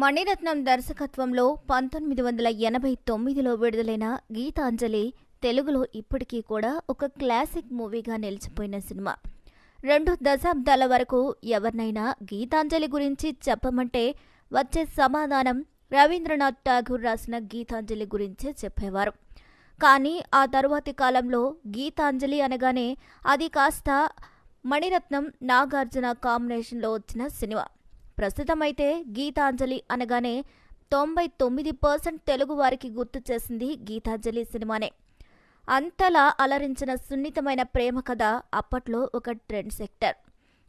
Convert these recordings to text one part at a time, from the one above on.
మణిరత్నం దర్శకత్వంలో పంతొమ్మిది వందల ఎనభై తొమ్మిదిలో విడుదలైన గీతాంజలి తెలుగులో ఇప్పటికీ కూడా ఒక క్లాసిక్ మూవీగా నిలిచిపోయిన సినిమా. రెండు దశాబ్దాల వరకు ఎవరినైనా గీతాంజలి గురించి చెప్పమంటే వచ్చే సమాధానం రవీంద్రనాథ్ ఠాగూర్ రాసిన గీతాంజలి గురించే చెప్పేవారు. కానీ ఆ తరువాతి కాలంలో గీతాంజలి అనగానే అది కాస్త మణిరత్నం నాగార్జున కాంబినేషన్లో వచ్చిన సినిమా. ప్రస్తుతమైతే గీతాంజలి అనగానే తొంభై తొమ్మిది పర్సెంట్ తెలుగు వారికి గుర్తు చేసింది గీతాంజలి సినిమానే. అంతలా అలరించిన సున్నితమైన ప్రేమ కథ అప్పట్లో ఒక ట్రెండ్ సెక్టర్.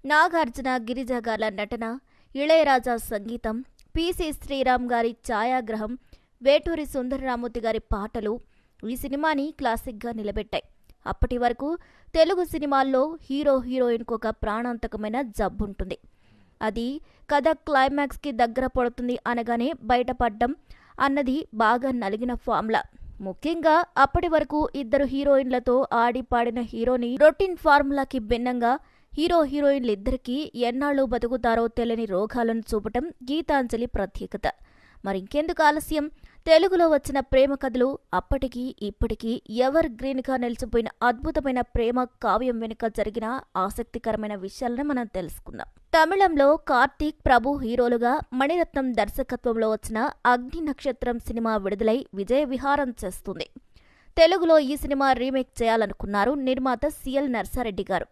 నాగార్జున గిరిజ గార్ల నటన ఇళయరాజా సంగీతం పిసి శ్రీరామ్ గారి ఛాయాగ్రహం వేటూరి సుందరరామూర్తి గారి పాటలు ఈ సినిమాని క్లాసిక్గా నిలబెట్టాయి. అప్పటి వరకు తెలుగు సినిమాల్లో హీరో హీరోయిన్కు ఒక ప్రాణాంతకమైన జబ్బుంటుంది. అది కథ క్లైమాక్స్కి దగ్గర పడుతుంది అనగానే బయటపడ్డం అన్నది బాగా నలిగిన ఫార్ములా ముఖ్యంగా అప్పటి వరకు ఇద్దరు హీరోయిన్లతో ఆడి పాడిన హీరోని రొటీన్ ఫార్ములాకి భిన్నంగా హీరో హీరోయిన్లు ఇద్దరికీ ఎన్నాళ్ళు బతుకుతారో తెలియని రోగాలను చూపటం గీతాంజలి ప్రత్యేకత. మరింకెందుకు ఆలస్యం? తెలుగులో వచ్చిన ప్రేమ కథలు అప్పటికీ ఇప్పటికీ ఎవర్ గ్రీన్గా నిలిచిపోయిన అద్భుతమైన ప్రేమ కావ్యం వెనుక జరిగిన ఆసక్తికరమైన విషయాలను మనం తెలుసుకుందాం. తమిళంలో కార్తీక్ ప్రభు హీరోలుగా మణిరత్నం దర్శకత్వంలో వచ్చిన అగ్ని నక్షత్రం సినిమా విడుదలై విజయ విహారం చేస్తుంది. తెలుగులో ఈ సినిమా రీమేక్ చేయాలనుకున్నారు నిర్మాత సిఎల్ నర్సారెడ్డి గారు.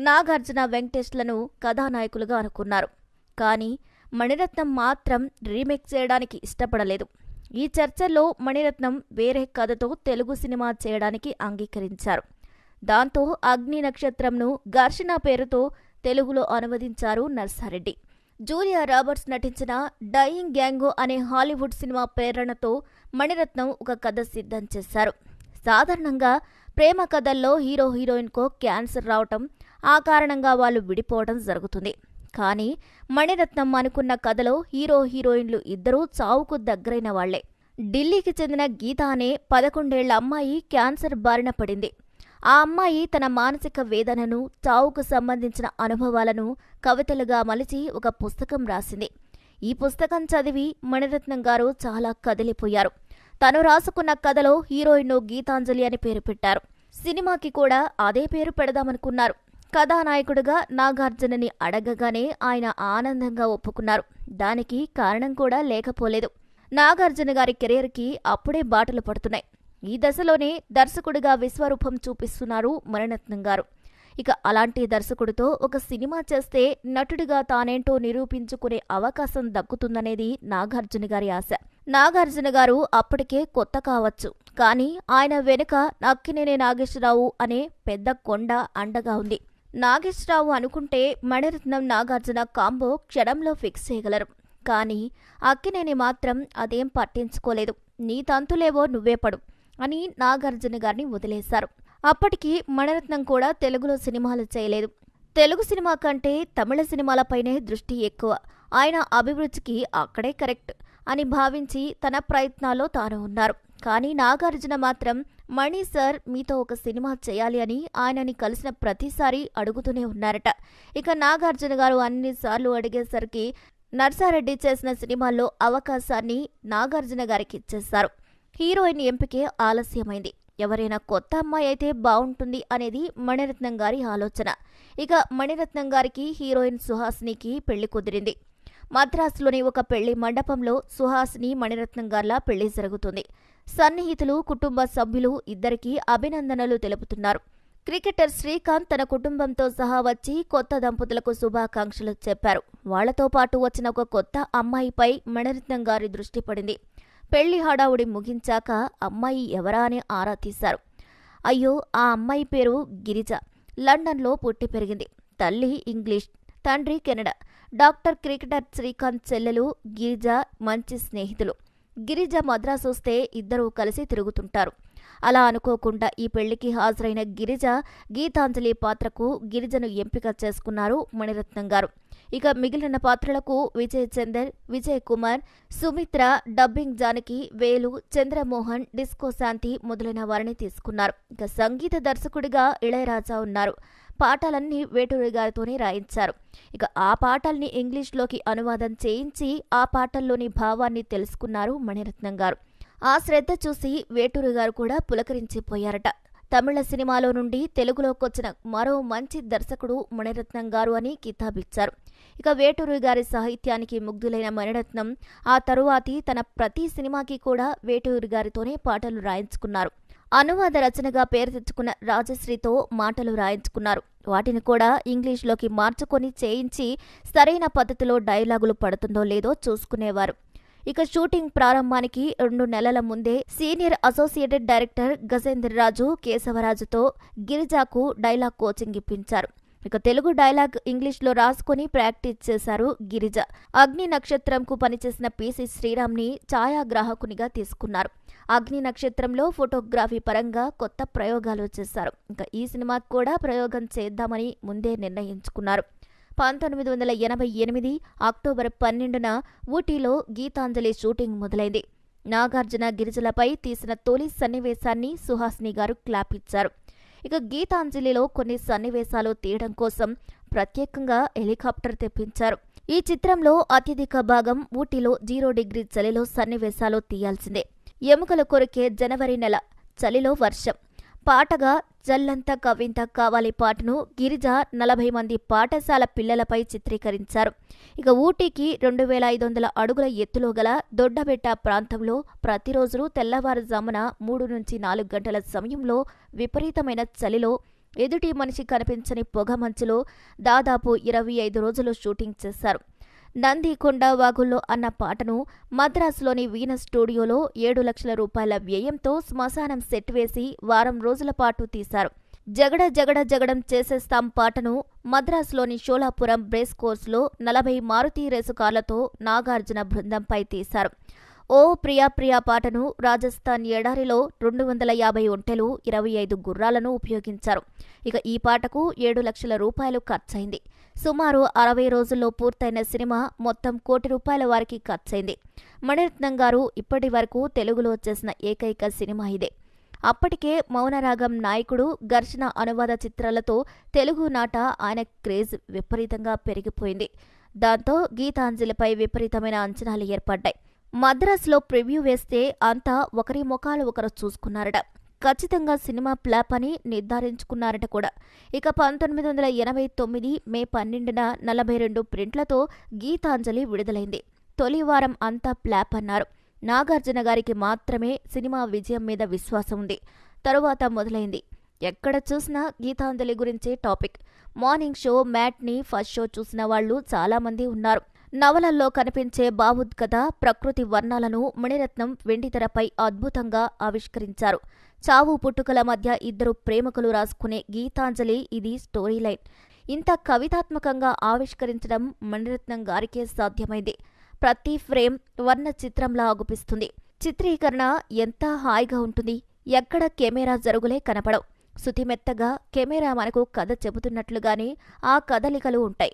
నాగార్జున వెంకటేష్లను కథానాయకులుగా అనుకున్నారు. కానీ మణిరత్నం మాత్రం రీమేక్ చేయడానికి ఇష్టపడలేదు. ఈ చర్చల్లో మణిరత్నం వేరే కథతో తెలుగు సినిమా చేయడానికి అంగీకరించారు. దాంతో అగ్ని నక్షత్రంను ఘర్షణ పేరుతో తెలుగులో అనువదించారు నర్సారెడ్డి. జూలియా రాబర్ట్స్ నటించిన డయింగ్ గ్యాంగో అనే హాలీవుడ్ సినిమా ప్రేరణతో మణిరత్నం ఒక కథ సిద్ధం చేశారు. సాధారణంగా ప్రేమ కథల్లో హీరో హీరోయిన్కో క్యాన్సర్ రావటం ఆ కారణంగా వాళ్ళు విడిపోవడం జరుగుతుంది. కానీ మణిరత్నం అనుకున్న కథలో హీరో హీరోయిన్లు ఇద్దరూ చావుకు దగ్గరైన వాళ్ళే. ఢిల్లీకి చెందిన గీత అనే పదకొండేళ్ళ అమ్మాయి క్యాన్సర్ బారిన పడింది. ఆ అమ్మాయి తన మానసిక వేదనను చావుకు సంబంధించిన అనుభవాలను కవితలుగా మలిచి ఒక పుస్తకం రాసింది. ఈ పుస్తకం చదివి మణిరత్నం గారు చాలా కదిలిపోయారు. తను రాసుకున్న కథలో హీరోయిన్ గీతాంజలి అని పేరు పెట్టారు. సినిమాకి కూడా అదే పేరు పెడదామనుకున్నారు. కథానాయకుడుగా నాగార్జునని అడగగానే ఆయన ఆనందంగా ఒప్పుకున్నారు. దానికి కారణం కూడా లేకపోలేదు. నాగార్జున గారి కెరీర్కి అప్పుడే బాటలు పడుతున్నాయి. ఈ దశలోనే దర్శకుడిగా విశ్వరూపం చూపిస్తున్నారు మరణత్నం గారు. ఇక అలాంటి దర్శకుడితో ఒక సినిమా చేస్తే నటుడిగా తానేంటో నిరూపించుకునే అవకాశం దక్కుతుందనేది నాగార్జున గారి ఆశ. నాగార్జున గారు అప్పటికే కొత్త కావచ్చు. కానీ ఆయన వెనుక నక్కినేని నాగేశ్వరరావు అనే పెద్ద కొండ అండగా ఉంది. నాగేశ్వరరావు అనుకుంటే మణిరత్నం నాగార్జున కాంబో క్షణంలో ఫిక్స్ చేయగలరు. కానీ అక్కినేని మాత్రం అదేం పట్టించుకోలేదు. నీ తంతులేవో నువ్వే పడు అని నాగార్జున గారిని వదిలేశారు. అప్పటికి మణిరత్నం కూడా తెలుగులో సినిమాలు చేయలేదు. తెలుగు సినిమా కంటే తమిళ సినిమాలపైనే దృష్టి ఎక్కువ. ఆయన అభిరుచికి అక్కడే కరెక్ట్ అని భావించి తన ప్రయత్నాల్లో తాను ఉన్నారు. కానీ నాగార్జున మాత్రం మణి సార్ మీతో ఒక సినిమా చేయాలి అని ఆయనని కలిసిన ప్రతిసారి అడుగుతూనే ఉన్నారట. ఇక నాగార్జున గారు అన్నిసార్లు అడిగేసరికి నర్సారెడ్డి చేసిన సినిమాల్లో అవకాశాన్ని నాగార్జున గారికి ఇచ్చేశారు. హీరోయిన్ ఎంపికే ఆలస్యమైంది. ఎవరైనా కొత్త అమ్మాయి అయితే బాగుంటుంది అనేది మణిరత్నం గారి ఆలోచన. ఇక మణిరత్నం గారికి హీరోయిన్ సుహాసినికి పెళ్ళి కుదిరింది. మద్రాసులోని ఒక పెళ్ళి మండపంలో సుహాసిని మణిరత్నం గార్ల పెళ్ళి జరుగుతుంది. సన్నిహితులు కుటుంబ సభ్యులు ఇద్దరికీ అభినందనలు తెలుపుతున్నారు. క్రికెటర్ శ్రీకాంత్ తన కుటుంబంతో సహా వచ్చి కొత్త దంపతులకు శుభాకాంక్షలు చెప్పారు. వాళ్ళతో పాటు వచ్చిన ఒక కొత్త అమ్మాయిపై మణరత్నం గారి దృష్టి పడింది. పెళ్ళి హడావుడి ముగించాక అమ్మాయి ఎవరా అని ఆరా తీశారు. అయ్యో ఆ అమ్మాయి పేరు గిరిజ. లండన్లో పుట్టి పెరిగింది. తల్లి ఇంగ్లీష్ తండ్రి కెనడా. డాక్టర్ క్రికెటర్ శ్రీకాంత్ చెల్లెలు గిరిజ మంచి స్నేహితులు. గిరిజ మద్రాసు వస్తే ఇద్దరూ కలిసి తిరుగుతుంటారు. అలా అనుకోకుండా ఈ పెళ్ళికి హాజరైన గిరిజ గీతాంజలి పాత్రకు గిరిజను ఎంపిక చేసుకున్నారు మణిరత్నం గారు. ఇక మిగిలిన పాత్రలకు విజయ్ చందర్ విజయ్ కుమార్ సుమిత్ర డబ్బింగ్ జానకి వేలు చంద్రమోహన్ డిస్కో శాంతి మొదలైన వారిని తీసుకున్నారు. ఇక సంగీత దర్శకుడిగా ఇళయరాజా ఉన్నారు. పాఠాలన్నీ వేటూరి గారితోనే రాయించారు. ఇక ఆ పాటల్ని ఇంగ్లీష్లోకి అనువాదం చేయించి ఆ పాటల్లోని భావాన్ని తెలుసుకున్నారు మణిరత్నం గారు. ఆ శ్రద్ధ చూసి వేటూరి గారు కూడా పులకరించిపోయారట. తమిళ సినిమాలో నుండి తెలుగులోకి వచ్చిన మరో మంచి దర్శకుడు మణిరత్నం గారు అని కితాబిచ్చారు. ఇక వేటూరు గారి సాహిత్యానికి ముగ్ధులైన మణిరత్నం ఆ తరువాతి తన ప్రతి సినిమాకి కూడా వేటూరి గారితోనే పాటలు రాయించుకున్నారు. అనువాద రచనగా పేరు తెచ్చుకున్న రాజశ్రీతో మాటలు రాయించుకున్నారు. వాటిని కూడా ఇంగ్లీష్లోకి మార్చుకొని చేయించి సరైన పద్ధతిలో డైలాగులు పడుతుందో లేదో చూసుకునేవారు. ఇక షూటింగ్ ప్రారంభానికి రెండు నెలల ముందే senior associated director Gajendra Raju కేశవరాజుతో గిరిజాకు డైలాగ్ కోచింగ్ ఇప్పించారు. ఇక తెలుగు డైలాగ్ ఇంగ్లీష్లో రాసుకొని ప్రాక్టీస్ చేశారు గిరిజ. అగ్ని నక్షత్రంకు పనిచేసిన పిసి శ్రీరామ్ని ఛాయాగ్రాహకునిగా తీసుకున్నారు. అగ్ని నక్షత్రంలో ఫోటోగ్రఫీ పరంగా కొత్త ప్రయోగాలు చేశారు. ఇంకా ఈ సినిమాకు కూడా ప్రయోగం చేద్దామని ముందే నిర్ణయించుకున్నారు. పంతొమ్మిది వందల ఎనభై ఎనిమిది అక్టోబర్ పన్నెండున ఊటీలో గీతాంజలి షూటింగ్ మొదలైంది. నాగార్జున గిరిజలపై తీసిన తొలి సన్నివేశాన్ని సుహాసిని గారు క్లాప్ ఇచ్చారు. ఇక గీతాంజలిలో కొన్ని సన్నివేశాలు తీయడం కోసం ప్రత్యేకంగా హెలికాప్టర్ తెప్పించారు. ఈ చిత్రంలో అత్యధిక భాగం ఊటీలో జీరో డిగ్రీ చలిలో సన్నివేశాలు తీయాల్సిందే. ఎముకల కొరికే జనవరి నెల చలిలో వర్షం. పాటగా జల్లంత కవింత కావాలి పాటను గిరిజ నలభై మంది పాఠశాల పిల్లలపై చిత్రీకరించారు. ఇక ఊటీకి రెండు వేల ఐదు వందల అడుగుల ఎత్తులో గల దొడ్డబెట్ట ప్రాంతంలో ప్రతిరోజు తెల్లవారుజామున మూడు నుంచి నాలుగు గంటల సమయంలో విపరీతమైన చలిలో ఎదుటి మనిషి కనిపించని పొగ మంచులో దాదాపు ఇరవై ఐదు రోజులు షూటింగ్ చేశారు. నందికొండ వాగుల్లో అన్న పాటను మద్రాసులోని వీణ స్టూడియోలో ఏడు లక్షల రూపాయల వ్యయంతో శ్మశానం సెట్ వేసి వారం రోజుల పాటు తీశారు. జగడ జగడ జగడం చేసేస్తాం పాటను మద్రాసులోని షోలాపురం బ్రేస్ కోర్సులో నలభై మారుతీ రేసు కార్లతో నాగార్జున బృందంపై తీశారు. ఓ ప్రియా ప్రియా పాటను రాజస్థాన్ ఎడారిలో రెండు వందల యాభై ఒంటెలు ఇరవై ఐదు గుర్రాలను ఉపయోగించారు. ఇక ఈ పాటకు ఏడు లక్షల రూపాయలు ఖర్చయింది. సుమారు అరవై రోజుల్లో పూర్తయిన సినిమా మొత్తం కోటి రూపాయల వారికి ఖర్చయింది. మణిరత్నం గారు ఇప్పటి వరకు తెలుగులో చేసిన ఏకైక సినిమా ఇదే. అప్పటికే మౌనరాగం నాయకుడు ఘర్షణ అనువాద చిత్రాలతో తెలుగు నాట ఆయన క్రేజ్ విపరీతంగా పెరిగిపోయింది. దాంతో గీతాంజలిపై విపరీతమైన అంచనాలు ఏర్పడ్డాయి. మద్రాసులో ప్రివ్యూ వేస్తే అంతా ఒకరి ముఖాలు ఒకరు చూసుకున్నారట. ఖచ్చితంగా సినిమా ప్లాప్ అని నిర్ధారించుకున్నారట కూడా. ఇక పంతొమ్మిది వందల ఎనభై తొమ్మిది మే పన్నెండున నలభై రెండు ప్రింట్లతో గీతాంజలి విడుదలైంది. తొలి వారం అంతా ప్లాప్ అన్నారు. నాగార్జున గారికి మాత్రమే సినిమా విజయం మీద విశ్వాసం ఉంది. తరువాత మొదలైంది. ఎక్కడ చూసినా గీతాంజలి గురించే topic. Morning show matinee first show చూసిన వాళ్ళు చాలామంది ఉన్నారు. నవలల్లో కనిపించే భావోద్గత ప్రకృతి వర్ణాలను మణిరత్నం వెండితెరపై అద్భుతంగా ఆవిష్కరించారు. చావు పుట్టుకల మధ్య ఇద్దరు ప్రేమికులు రాసుకునే గీతాంజలి ఇది స్టోరీ లైన్. ఇంత కవితాత్మకంగా ఆవిష్కరించడం మణిరత్నం గారికే సాధ్యమైంది. ప్రతి ఫ్రేమ్ వర్ణ చిత్రంలా ఆగుపిస్తుంది. చిత్రీకరణ ఎంత హాయిగా ఉంటుంది. ఎక్కడ కెమెరా జరుగులే కనపడవు. శుతిమెత్తగా కెమెరా మనకు కథ చెబుతున్నట్లుగానే ఆ కదలికలు ఉంటాయి.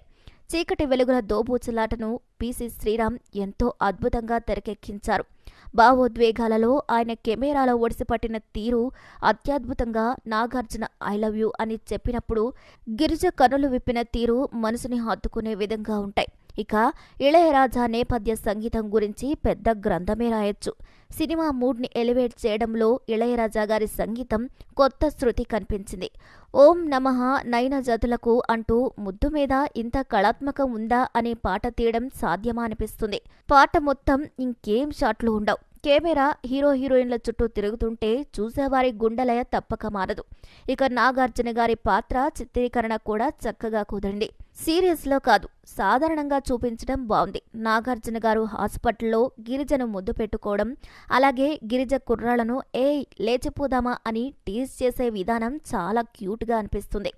చీకటి వెలుగుల దోబూచులాటను పీసీ శ్రీరామ్ ఎంతో అద్భుతంగా తెరకెక్కించారు. భావోద్వేగాలలో ఆయన కెమెరాలో ఒడిసిపట్టిన తీరు అత్యద్భుతంగా నాగార్జున ఐ లవ్ యూ అని చెప్పినప్పుడు గిరిజ కనులు విప్పిన తీరు మనసుని హత్తుకునే విధంగా ఉంటాయి. ఇక ఇళయరాజా నేపథ్య సంగీతం గురించి పెద్ద గ్రంథమే రాయొచ్చు. సినిమా మూడ్ని ఎలివేట్ చేయడంలో ఇళయరాజా గారి సంగీతం కొత్త శృతి కనిపించింది. ఓం నమః నయన జతులకు అంటూ ముద్దు మీద ఇంత కళాత్మకం ఉందా అనే పాట తీయడం సాధ్యమా అనిపిస్తుంది. పాట మొత్తం ఇంకేం షాట్లు ఉండవు. కెమెరా హీరో హీరోయిన్ల చుట్టూ తిరుగుతుంటే చూసేవారి గుండెలయ తప్పక మారదు. ఇక నాగార్జున గారి పాత్ర చిత్రీకరణ కూడా చక్కగా కుదిరింది. సీరియస్లో కాదు సాధారణంగా చూపించడం బాగుంది నాగార్జున గారు హాస్పిటల్లో గిరిజను ముద్దు పెట్టుకోవడం అలాగే గిరిజ కుర్రాళ్ళను ఏయ్ లేచిపోదామా అని టీజ్ చేసే విధానం చాలా క్యూట్గా అనిపిస్తుంది.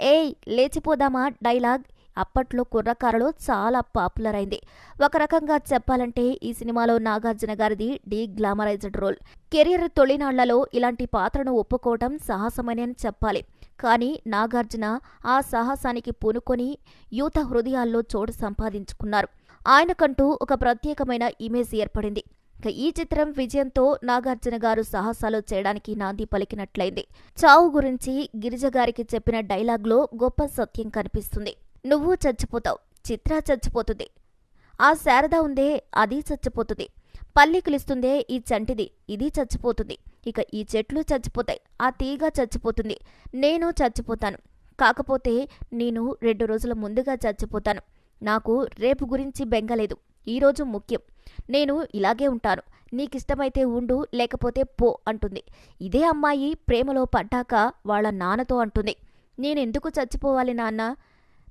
ఏయ్ లేచిపోదామా డైలాగ్ అప్పట్లో కుర్రకారులో చాలా పాపులర్ అయింది. ఒక రకంగా చెప్పాలంటే ఈ సినిమాలో నాగార్జున గారిది డీ గ్లామరైజ్డ్ రోల్. కెరీర్ తొలినాళ్ళలో ఇలాంటి పాత్రను ఒప్పుకోవటం సాహసమని అని చెప్పాలి. కానీ నాగార్జున ఆ సాహసానికి పూనుకొని యూత హృదయాల్లో చోటు సంపాదించుకున్నారు. ఆయనకంటూ ఒక ప్రత్యేకమైన ఇమేజ్ ఏర్పడింది. ఇక ఈ చిత్రం విజయంతో నాగార్జున గారు సాహసాలు చేయడానికి నాంది పలికినట్లయింది. చావు గురించి గిరిజ గారికి చెప్పిన డైలాగ్లో గొప్ప సత్యం కనిపిస్తుంది. నువ్వు చచ్చిపోతావు. చిత్ర చచ్చిపోతుంది. ఆ శారద ఉందే అది చచ్చిపోతుంది. పల్లికిలిస్తుందే ఈ చంటిది ఇది చచ్చిపోతుంది. ఇక ఈ చెట్లు చచ్చిపోతాయి ఆ తీగ చచ్చిపోతుంది. నేను చచ్చిపోతాను. కాకపోతే నేను రెండు రోజుల ముందుగా చచ్చిపోతాను. నాకు రేపు గురించి బెంగలేదు ఈరోజు ముఖ్యం. నేను ఇలాగే ఉంటాను. నీకిష్టమైతే ఉండు లేకపోతే పో అంటుంది. ఇదే అమ్మాయి ప్రేమలో పడ్డాక వాళ్ళ నాన్నతో అంటుంది. నేనెందుకు చచ్చిపోవాలి నాన్న?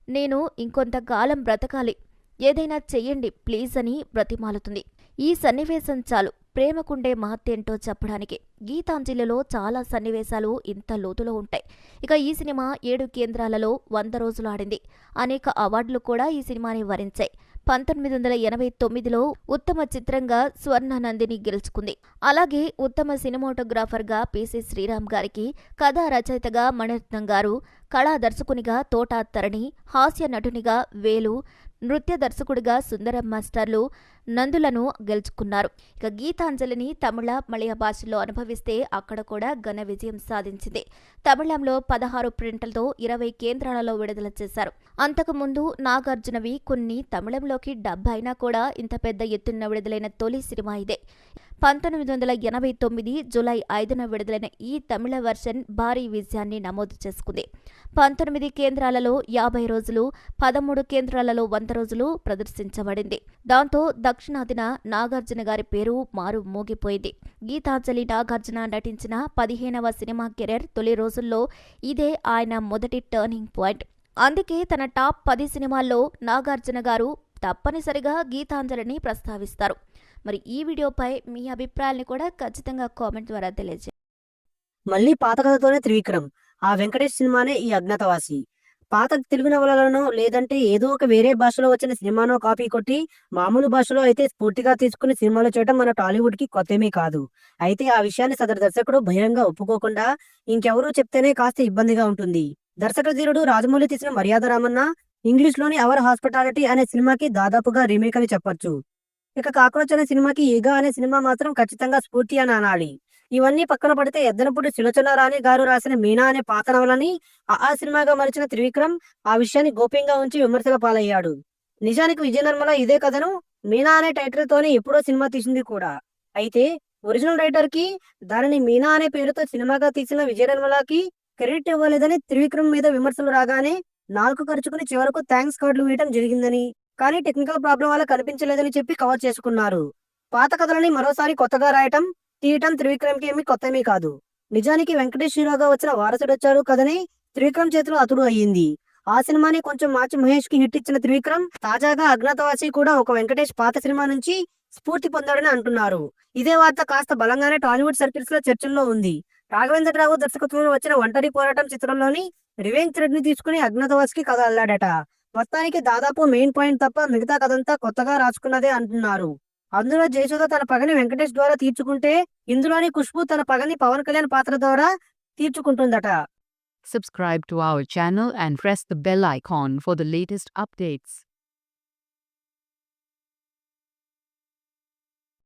నేను ఇంకొంతకాలం బ్రతకాలి. ఏదైనా చెయ్యండి ప్లీజ్ అని బ్రతిమాలుతుంది. ఈ సన్నివేశం చాలు. ప్రేమకుండే మహత్యేంటో చెప్పడానికి. గీతాంజలిలో చాలా సన్నివేశాలు ఇంత లోతులో ఉంటాయి. ఇక ఈ సినిమా ఏడు కేంద్రాలలో వంద రోజులు ఆడింది. అనేక అవార్డులు కూడా ఈ సినిమాని వరించాయి. పంతొమ్మిది వందల ఎనభై తొమ్మిదిలో ఉత్తమ చిత్రంగా స్వర్ణ నందిని గెలుచుకుంది. అలాగే ఉత్తమ సినిమాటోగ్రాఫర్గా పిసి శ్రీరామ్ గారికి కథా రచయితగా మణిరత్నం గారు కళా దర్శకునిగా తోటా తరణి హాస్య నటునిగా వేలు నృత్య దర్శకుడిగా సుందరం మాస్టర్లు నందులను గెలుచుకున్నారు. ఇక గీతాంజలిని తమిళ మలయ భాషల్లో అనుభవిస్తే అక్కడ కూడా ఘన విజయం సాధించింది. తమిళంలో పదహారు ప్రింట్లతో ఇరవై కేంద్రాలలో విడుదల చేశారు. అంతకుముందు నాగార్జునవి కొన్ని తమిళంలోకి డబ్ అయినా కూడా ఇంత పెద్ద ఎత్తున విడుదలైన తొలి సినిమా ఇదే. పంతొమ్మిది వందల ఎనభై తొమ్మిది జూలై ఐదున విడుదలైన ఈ తమిళ వర్షన్ భారీ విజయాన్ని నమోదు చేసుకుంది. పంతొమ్మిది కేంద్రాలలో యాభై రోజులు పదమూడు కేంద్రాలలో వంద రోజులు ప్రదర్శించబడింది. దాంతో దక్షిణాదిన నాగార్జున గారి పేరు మారు మోగిపోయింది. గీతాంజలి నాగార్జున నటించిన పదిహేనవ సినిమా కెరీర్ తొలి రోజుల్లో ఇదే ఆయన మొదటి టర్నింగ్ పాయింట్. అందుకే తన టాప్ పది సినిమాల్లో నాగార్జున గారు తప్పనిసరిగా గీతాంజలిని ప్రస్తావిస్తారు. మరి ఈ వీడియోపై మీ అభిప్రాయాన్ని కూడా ఖచ్చితంగా కామెంట్ ద్వారా తెలియజేయండి మళ్ళీ పాత కథతోనే త్రివిక్రమ్. ఆ వెంకటేష్ సినిమానే ఈ అజ్ఞాతవాసి. పాత తెలుగు నవలలను లేదంటే ఏదో ఒక వేరే భాషలో వచ్చిన సినిమానో కాపీ కొట్టి మామూలు భాషలో అయితే స్ఫూర్తిగా తీసుకుని సినిమాలు చేయడం మన టాలీవుడ్కి కొత్తమీ కాదు. అయితే ఆ విషయాన్ని సదరు దర్శకుడు భయంగా ఒప్పుకోకుండా ఇంకెవరూ చెప్తేనే కాస్త ఇబ్బందిగా ఉంటుంది. దర్శక ధీరుడు రాజమౌళి తీసిన మర్యాద రామన్న ఇంగ్లీష్లోని అవర్ హాస్పిటాలిటీ అనే సినిమాకి దాదాపుగా రీమేక్ అని చెప్పొచ్చు. ఇక కాక్రోచ్ అనే సినిమాకి ఈగా అనే సినిమా మాత్రం ఖచ్చితంగా స్ఫూర్తి అని అనాలి. ఇవన్నీ పక్కన పడితే ఎద్దనపుడు సులోచన రాణి గారు రాసిన మీనా అనే పాత నవలని ఆ సినిమాగా మలిచిన త్రివిక్రమ్ ఆ విషయాన్ని గోప్యంగా ఉంచి విమర్శల పాలయ్యాడు. నిజానికి విజయ నిర్మల ఇదే కథను మీనా అనే టైటిల్ తోనే ఎప్పుడో సినిమా తీసింది కూడా. అయితే ఒరిజినల్ రైటర్కి దానిని మీనా అనే పేరుతో సినిమాగా తీసిన విజయ నిర్మలకి క్రెడిట్ ఇవ్వలేదని త్రివిక్రమ్ మీద విమర్శలు రాగానే నాలుగు ఖర్చుకుని చివరకు థ్యాంక్స్ కార్డులు వేయడం జరిగిందని కానీ టెక్నికల్ ప్రాబ్లం వల్ల కనిపించలేదని చెప్పి కవర్ చేసుకున్నారు. పాత కథలని మరోసారి కొత్తగా రాయటం తీయటం త్రివిక్రమ్కి ఏమీ కొత్తమీ కాదు. నిజానికి వెంకటేష్ హీరోగా వచ్చిన వారసుడు వచ్చాడు కథని త్రివిక్రమ్ చేతిలో అతుడు అయ్యింది. ఆ సినిమాని కొంచెం మార్చి మహేష్కి హిట్ ఇచ్చిన త్రివిక్రమ్ తాజాగా అజ్ఞాతవాసి కూడా ఒక వెంకటేష్ పాత సినిమా నుంచి స్ఫూర్తి పొందాడని అంటున్నారు. ఇదే వార్త కాస్త బలంగానే టాలీవుడ్ సర్కిల్స్లో చర్చల్లో ఉంది. రాఘవేంద్రరావు దర్శకత్వంలో వచ్చిన ఒంటరి పోరాటం చిత్రంలోని రివెంజ్ థ్రెడ్ని తీసుకుని అజ్ఞాతవాసికి కథ అల్లాడట. మొత్తానికి దాదాపు మెయిన్ పాయింట్ తప్ప మిగతా కథంతా కొత్తగా రాసుకున్నదే అంటున్నారు అందులో జయసుధ తన పగని వెంకటేష్ ద్వారా తీర్చుకుంటే ఇందులోని ఖుష్బు తన పగని పవన్ కళ్యాణ్ పాత్ర ద్వారా తీర్చుకుంటుందట Subscribe to our channel and press the bell icon for the latest updates.